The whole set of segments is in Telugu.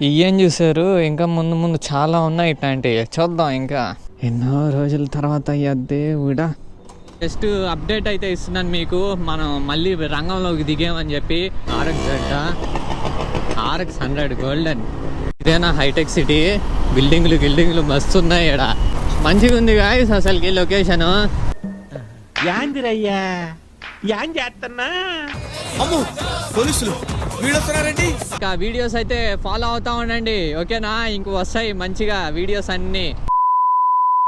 ఏం చూసారు ఇంకా ముందు ముందు చాలా ఉన్నాయి ఇట్లాంటివి చూద్దాం ఇంకా. ఎన్నో రోజుల తర్వాత అయ్యద్దే కూడా జస్ట్ అప్డేట్ అయితే ఇస్తున్నాను మీకు. మనం మళ్ళీ రంగంలోకి దిగామని చెప్పి ఆర్ఎక్స్ జడ్డ ఆర్ఎక్స్ హండ్రెడ్ గోల్డెన్ ఇదేనా హైటెక్ సిటీ బిల్డింగ్లు గిల్డింగ్లు మస్తు ఉన్నాయి ఇక్కడ మంచిగా ఉంది గాయస్ అసలుకి లొకేషన్ యాందిరయ్యా. యాన్ చేస్తున్నా. అమ్ము పోలీసులు. వీడొస్తున్నారండి? ఇంకా వీడియోస్ అయితే ఫాలో అవుతా ఉండండి. ఓకేనా? ఇంక వస్తాయి మంచిగా వీడియోస్ అన్ని.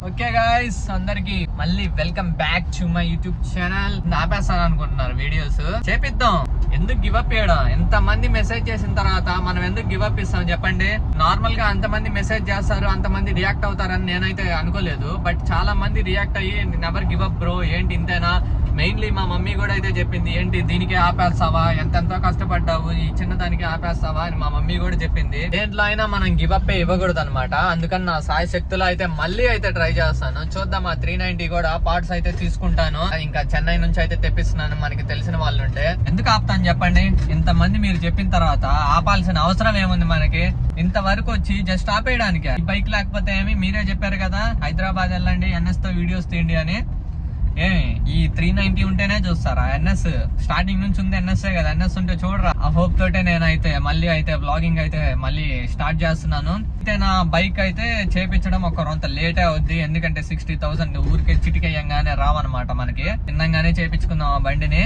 ఓకే గాయస్ అందరికి మళ్ళీ welcome back to my YouTube channel ఆపేస్తాను అనుకుంటున్నారు వీడియోస్ చేపిద్దాం. ఎందుకు గివ్ అప్ చేయడం? ఎంత మంది మెసేజ్ చేసిన తర్వాత మనం ఎందుకు గివ్ అప్ ఇస్తాం చెప్పండి? నార్మల్గా అంత మంది మెసేజ్ చేస్తారు అంత మంది రియాక్ట్ అవుతారని నేనైతే అనుకోలేదు. బట్ చాలా మంది రియాక్ట్ అయ్యి నెవర్ గివ్ అప్ బ్రో ఏంటి ఇంతేనా? మెయిన్లీ మా మమ్మీ కూడా అయితే చెప్పింది ఏంటి దీనికే ఆపేస్తావా? ఎంతెంతో కష్టపడ్డావు? ఈ చిన్న దానికి ఆపేస్తావా? అని మా మమ్మీ కూడా చెప్పింది. దేంట్లో అయినా మనం గివ్ ఇవ్వకూడదు అనమాట అందుకని నా సాయి శక్తులు అయితే మళ్ళీ అయితే ట్రై చేస్తాను. చూద్దాం ఆ త్రీ నైన్టీ కూడా పార్ట్స్ అయితే తీసుకుంటాను. ఇంకా చెన్నై నుంచి అయితే తెప్పిస్తున్నాను మనకి తెలిసిన వాళ్ళు ఉంటే ఎందుకు ఆపుతాను చెప్పండి? ఇంత మంది మీరు చెప్పిన తర్వాత ఆపాల్సిన అవసరం ఏముంది మనకి? ఇంతవరకు వచ్చి జస్ట్ ఆపేయడానికి. ఈ బైక్ లేకపోతే ఏమి? మీరే చెప్పారు కదా హైదరాబాద్ వెళ్ళండి ఎన్ఎస్తో వీడియోస్ తీయండి అని. ఏ ఈ త్రీ నైన్టీ ఉంటేనే చూస్తారా? ఎన్ఎస్ స్టార్టింగ్ నుంచి ఉంది ఎన్ఎస్ కదా ఎన్ఎస్ ఉంటే చూడరా? ఆ హోప్ తోటే నేనైతే మళ్ళీ అయితే బ్లాగింగ్ అయితే మళ్ళీ స్టార్ట్ చేస్తున్నాను. అయితే నా బైక్ అయితే చేపించడం ఒక రొంత లేటే అవుద్ది ఎందుకంటే సిక్స్టీ థౌసండ్ ఊరికే చిటికేయంగానే రావన్నమాట మనకి. చిన్నంగానే చేపించుకుందాం ఆ బండిని.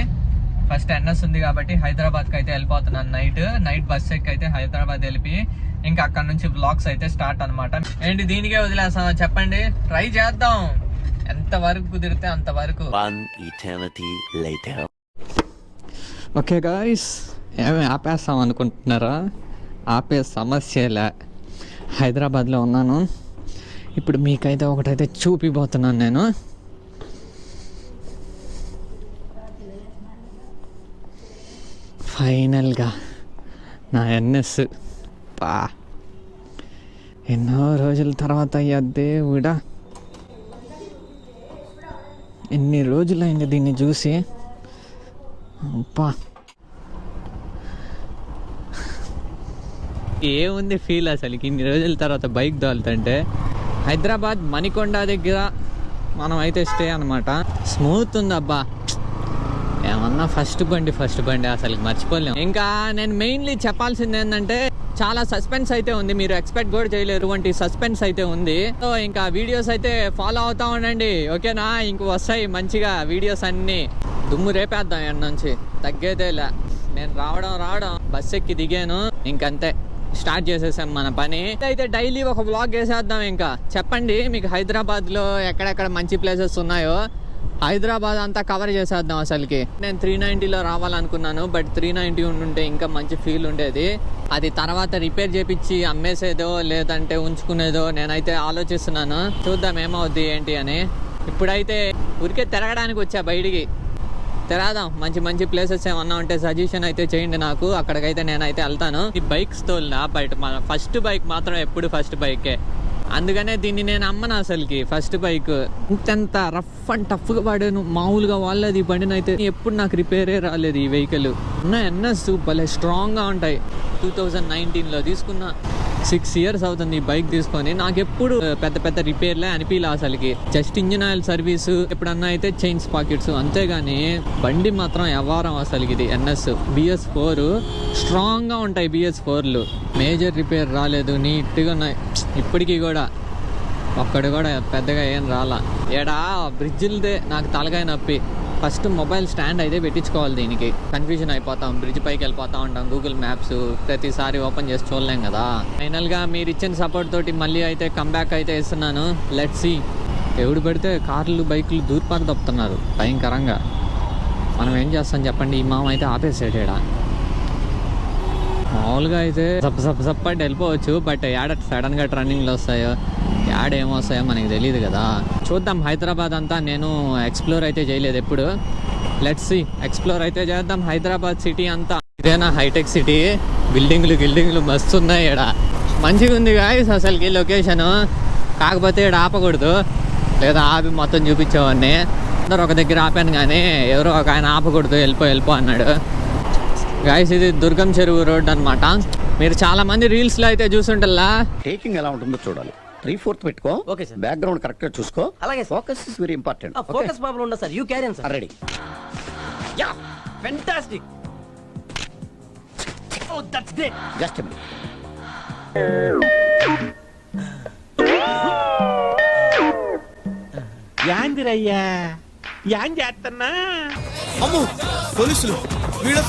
ఫస్ట్ ఎన్ఎస్ ఉంది కాబట్టి హైదరాబాద్కి అయితే వెళ్ళిపోతున్నాను నైట్ నైట్ బస్ ఎక్కి అయితే హైదరాబాద్ వెళ్ళి ఇంకా అక్కడ నుంచి బ్లాగ్స్ అయితే స్టార్ట్ అనమాట ఏంటి దీనికే వదిలేస్తాం చెప్పండి. ట్రై చేద్దాం. ఎంత వరకు కుదిరితే అంత వరకు. One eternity later. Okay guys ఏమి ఆపేస్తాం అనుకుంటున్నారా? ఆపే సమస్యలే హైదరాబాద్లో ఉన్నాను. ఇప్పుడు మీకైతే ఒకటైతే చూపిపోతున్నాను నేను. ఫైనల్గా నా ఎన్ఎస్ పా. ఎన్నో రోజుల తర్వాత అయ్యద్దే కూడా ఎన్ని రోజులైంది దీన్ని చూసి. అబ్బా. ఏముంది ఫీల్ అసలు ఇన్ని రోజుల తర్వాత బైక్ దోలుతుంటే హైదరాబాద్ మణికొండ దగ్గర మనం అయితే స్టే అనమాట స్మూత్ ఉంది అబ్బా ఏమన్నా ఫస్ట్ బండి ఫస్ట్ బండి అసలు మర్చిపోలేము ఇంకా నేను మెయిన్లీ చెప్పాల్సింది ఏంటంటే చాలా సస్పెన్స్ అయితే ఉంది. మీరు ఎక్స్పెక్ట్ కూడా చేయలేరు. వంటి సస్పెన్స్ అయితే ఉంది. సో ఇంకా వీడియోస్ అయితే ఫాలో అవుతా ఉండండి. ఓకేనా? ఇంక వస్తాయి మంచిగా వీడియోస్ అన్ని. దుమ్ము రేపేద్దాం ఎండ నుంచి. తగ్గేదేలే. నేను రావడం రావడం. బస్ ఎక్కి దిగాను. ఇంకంతే. స్టార్ట్ చేసేసాం మన పని. అయితే డైలీ ఒక వ్లాగ్ వేసేద్దాం ఇంకా. చెప్పండి మీకు హైదరాబాద్లో ఎక్కడెక్కడ మంచి ప్లేసెస్ ఉన్నాయో. హైదరాబాద్ అంతా కవర్ చేసేద్దాం అసలుకి. నేను త్రీ నైంటీలో రావాలనుకున్నాను బట్ త్రీ నైంటీ ఉండుంటే ఇంకా మంచి ఫీల్ ఉండేది. అది తర్వాత రిపేర్ చేపించి అమ్మేసేదో లేదంటే ఉంచుకునేదో నేనైతే ఆలోచిస్తున్నాను. చూద్దాం ఏమవుద్ది ఏంటి అని. ఇప్పుడైతే ఊరికే తిరగడానికి వచ్చా బయటికి. తిరగదాం మంచి మంచి ప్లేసెస్ ఏమన్నా ఉంటే సజెషన్ అయితే చేయండి నాకు. అక్కడికైతే నేనైతే వెళ్తాను. ఈ బైక్స్ తోలినా బయట మన ఫస్ట్ బైక్ మాత్రం ఎప్పుడు ఫస్ట్ బైకే అందుకనే దీన్ని నేను అమ్మను అసలుకి. ఫస్ట్ బైక్ ఇంతెంత రఫ్ అండ్ టఫ్గా పడాను మామూలుగా వాళ్ళది ఈ బండిని అయితే ఎప్పుడు నాకు రిపేరే రాలేదు ఈ వెహికల్ ఉన్న ఎన్ఎస్ భలే స్ట్రాంగ్గా ఉంటాయి. టూ థౌజండ్ నైన్టీన్లో తీసుకున్నా. సిక్స్ ఇయర్స్ అవుతుంది ఈ బైక్ తీసుకొని. నాకు ఎప్పుడు పెద్ద పెద్ద రిపేర్లే అనిపించలే అసలుకి. జస్ట్ ఇంజిన్ ఆయిల్ సర్వీస్ ఎప్పుడన్నా అయితే చైన్స్ పాకెట్స్ అంతేగాని బండి మాత్రం వ్యవహారం అసలుకి ఇది ఎన్ఎస్. బిఎస్ ఫోర్ స్ట్రాంగ్గా ఉంటాయి బిఎస్ ఫోర్లు. మేజర్ రిపేర్ రాలేదు నీట్గా ఉన్నాయి. ఇప్పటికీ కూడా. ఒక్కడు కూడా పెద్దగా ఏం రాలా. ఏడా బ్రిడ్జిల్దే నాకు తలకాయ నొప్పి. ఫస్ట్ మొబైల్ స్టాండ్ అయితే పెట్టించుకోవాలి దీనికి. కన్ఫ్యూజన్ అయిపోతాం బ్రిడ్జ్ పైకి వెళ్ళిపోతా ఉంటాం గూగుల్ మ్యాప్స్ ప్రతిసారి ఓపెన్ చేసి చూడలేం కదా. ఫైనల్గా మీరు ఇచ్చిన సపోర్ట్ తోటి మళ్ళీ అయితే కంబ్యాక్ అయితే ఇస్తున్నాను లెట్ సి ఎవడు పెడితే కార్లు బైకులు దూర్పాటు తప్పుతున్నారు భయంకరంగా. మనం ఏం చేస్తాం చెప్పండి ఈ మామ అయితే ఆపేసాడు మామూలుగా అయితే సప్ సప్ సప్ అంటే వెళ్ళిపోవచ్చు బట్ యాడ సడన్గా ట్రన్నింగ్లు వస్తాయో యాడ్ ఏమొస్తాయో మనకి తెలియదు కదా. చూద్దాం. హైదరాబాద్ అంతా నేను ఎక్స్ప్లోర్ అయితే చేయలేదు ఎప్పుడు. లెట్స్ సి ఎక్స్ప్లోర్ అయితే చేద్దాం. హైదరాబాద్ సిటీ అంతా ఇదేనా హైటెక్ సిటీ? బిల్డింగ్లు గిల్డింగ్లు మస్తు ఉన్నాయి ఇక్కడ మంచిగా ఉంది గాయస్ అసలుకి లొకేషన్ కాకపోతే ఇక్కడ ఆపకూడదు. లేదా ఆపి మొత్తం చూపించేవాడిని. అందరు ఒక దగ్గర ఆపాను కానీ ఎవరో ఒక ఆయన ఆపకూడదు. వెళ్ళిపో వెళ్ళిపో అన్నాడు. గాయస్ ఇది దుర్గం చెరువు రోడ్ అనమాట మీరు చాలా మంది రీల్స్లో అయితే చూసుంటల్లా? టేకింగ్ ఎలా ఉంటుందో చూడాలి. త్రీ ఫోర్త్ పెట్టుకో. Okay sir. బ్యాక్గ్రౌండ్ కరెక్ట్గా చూసుకో. అలాగే. Focus is very important focus problem ఉండదు sir. You carry sir ready ya fantastic oh that's great just యాందిరయ్యా యాన్ చేస్తున్నా అమ్ము పోలీసులు. వీళ్ళు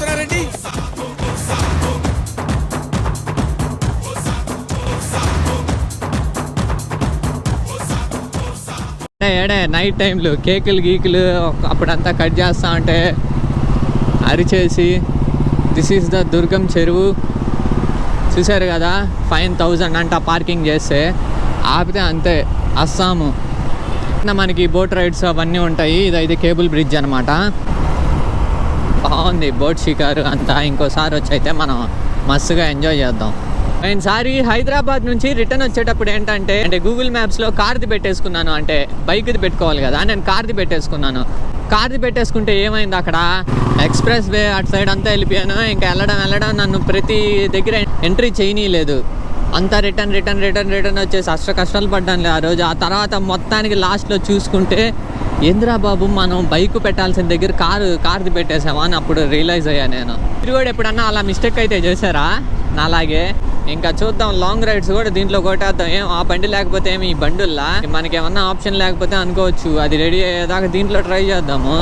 ఏడే, నైట్ టైంలో కేకులు గీకులు అప్పుడంతా కట్ చేస్తా ఉంటే అరిచేసి this is the Durgam Cheruvu. చూశారు కదా ఫైవ్ థౌజండ్ అంట పార్కింగ్ చేస్తే ఆపితే అంతే అస్సాము. కింద మనకి బోట్ రైడ్స్ అవన్నీ ఉంటాయి ఇదైతే కేబుల్ బ్రిడ్జ్ అనమాట బాగుంది బోట్ షికారు అంతా. ఇంకోసారి వచ్చి అయితే మనం మస్తుగా ఎంజాయ్ చేద్దాం. సారి హైదరాబాద్ నుంచి రిటర్న్ వచ్చేటప్పుడు ఏంటంటే అంటే గూగుల్ మ్యాప్స్లో కార్ది పెట్టేసుకున్నాను. అంటే బైక్ది పెట్టుకోవాలి కదా నేను కార్ది పెట్టేసుకున్నాను. కార్ది పెట్టేసుకుంటే ఏమైంది అక్కడ? ఎక్స్ప్రెస్ వే అటు సైడ్ అంతా వెళ్ళిపోయాను. ఇంకా వెళ్ళడం వెళ్ళడం నన్ను ప్రతి దగ్గర ఎంట్రీ చేయనీయలేదు. అంతా రిటర్న్ రిటర్న్ రిటర్న్ రిటర్న్ వచ్చేసి అష్ట కష్టాలు పడ్డాను ఆ రోజు. ఆ తర్వాత మొత్తానికి లాస్ట్లో చూసుకుంటే ఏంద్రా బాబు మనం బైక్ పెట్టాల్సిన దగ్గర కారు కార్ది పెట్టేసామా? అని అప్పుడు రియలైజ్ అయ్యా నేను. మీరు కూడా ఎప్పుడన్నా అలా మిస్టేక్ అయితే చేశారా? అలాగే. ఇంకా చూద్దాం లాంగ్ రైడ్స్ కూడా దీంట్లో కొట్టేద్దాం. ఏం ఆ బండి లేకపోతే ఏమి ఈ బండుల్లా? మనకేమన్నా ఆప్షన్ లేకపోతే అనుకోవచ్చు. అది రెడీ అయ్యేదాకా దీంట్లో ట్రై చేద్దాము.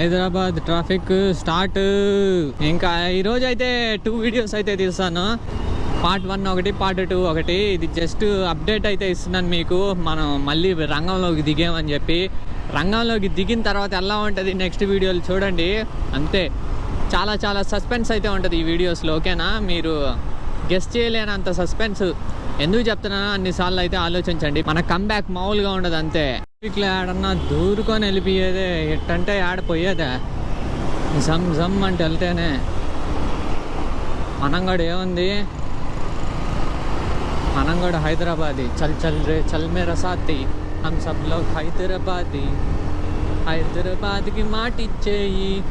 హైదరాబాద్ ట్రాఫిక్ స్టార్ట్ ఇంకా ఈరోజు అయితే టూ వీడియోస్ అయితే తీస్తాను పార్ట్ వన్ ఒకటి పార్ట్ టూ ఒకటి. ఇది జస్ట్ అప్డేట్ అయితే ఇస్తున్నాను మీకు. మనం మళ్ళీ రంగంలోకి దిగామని చెప్పి. రంగంలోకి దిగిన తర్వాత ఎలా ఉంటుంది నెక్స్ట్ వీడియోలు చూడండి. అంతే. చాలా చాలా సస్పెన్స్ అయితే ఉంటుంది ఈ వీడియోస్లో ఓకేనా? మీరు గెస్ట్ చేయలేనంత సస్పెన్స్ ఎందుకు చెప్తున్నానో అన్నిసార్లు అయితే ఆలోచించండి. మన కంబ్యాక్ మామూలుగా ఉండదు అంతే. ఇట్లా ఆడన్నా దూరుకొని వెళ్ళిపోయేదే. ఎట్టంటే ఆడపోయేదే జమ్ జమ్ అంటే వెళ్తేనే. మనం కూడా ఏముంది? మనం కూడా హైదరాబాదీ. చల్ చల్ రే చల్ మేరా సాతి. హమ్ సబ్ లోగ్ హైదరాబాదీ. హైదరాబాద్కి మాటిచ్చేయి.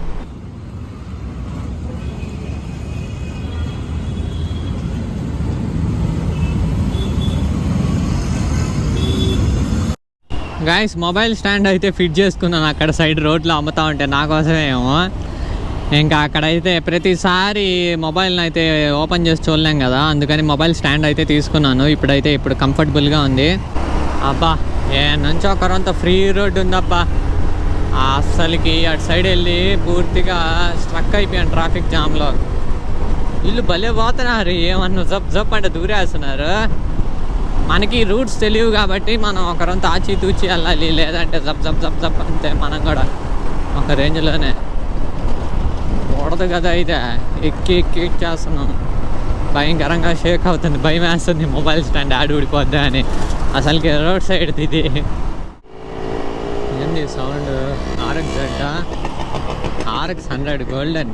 గాయస్ మొబైల్ స్టాండ్ అయితే ఫిట్ చేసుకున్నాను. అక్కడ సైడ్ రోడ్లో అమ్ముతా ఉంటే నా కోసమేమో ఇంకా అక్కడైతే ప్రతిసారి మొబైల్ని అయితే ఓపెన్ చేసి చూడలేం కదా. అందుకని మొబైల్ స్టాండ్ అయితే తీసుకున్నాను. ఇప్పుడైతే ఇప్పుడు కంఫర్టబుల్గా ఉంది. అబ్బా ఏ నుంచి ఒకరంత ఫ్రీ రోడ్ ఉందబ్బా. అస్సలకి అటు సైడ్ వెళ్ళి పూర్తిగా స్ట్రక్ అయిపోయాను ట్రాఫిక్ జామ్లో వీళ్ళు భలే పోతున్నారు. ఏమన్నా జప్ జప్ అంటే దూరేస్తున్నారు. మనకి రూట్స్ తెలియవు కాబట్టి మనం ఒకరంతా ఆచి తూచి వెళ్ళాలి లేదంటే జప్ జప్ జప్ జప్ అంతే. మనం కూడా ఒక రేంజ్లోనే. కూడదు కదా అయితే ఎక్కి ఎక్కి ఎక్కేస్తున్నాం. భయంకరంగా షేక్ అవుతుంది. భయం వేస్తుంది. మొబైల్ స్టాండ్ ఆడి ఊడిపోద్దా అని. అసలుకి రోడ్ సైడ్ ఇది ఏంది sound? RX Z RX hundred golden.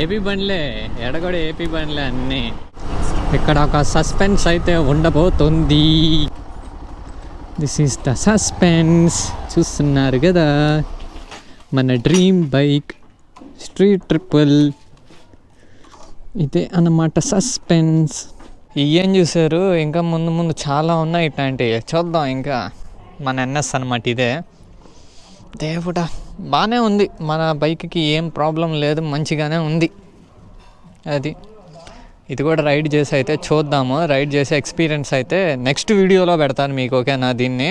AP బండ్లే. ఎడ కూడా ఏపీ బండ్లే అన్నీ. ఇక్కడ ఒక సస్పెన్స్ అయితే ఉండబోతుంది. దిస్ ఈస్ ద సస్పెన్స్ చూస్తున్నారు కదా? మన డ్రీమ్ బైక్ స్ట్రీట్ ట్రిపుల్ ఇదే అన్నమాట సస్పెన్స్ ఏం చూసారు ఇంకా ముందు ముందు చాలా ఉన్నాయి ఇట్లాంటివి. చూద్దాం ఇంకా. మన ఎన్ఎస్ అనమాట ఇదే. దేవుడా బాగానే ఉంది. మన బైక్కి ఏం ప్రాబ్లం లేదు మంచిగానే ఉంది. అది. ఇది కూడా రైడ్ చేసి అయితే చూద్దాము. రైడ్ చేసే ఎక్స్పీరియన్స్ అయితే నెక్స్ట్ వీడియోలో పెడతాను మీకు ఓకేనా దీన్ని?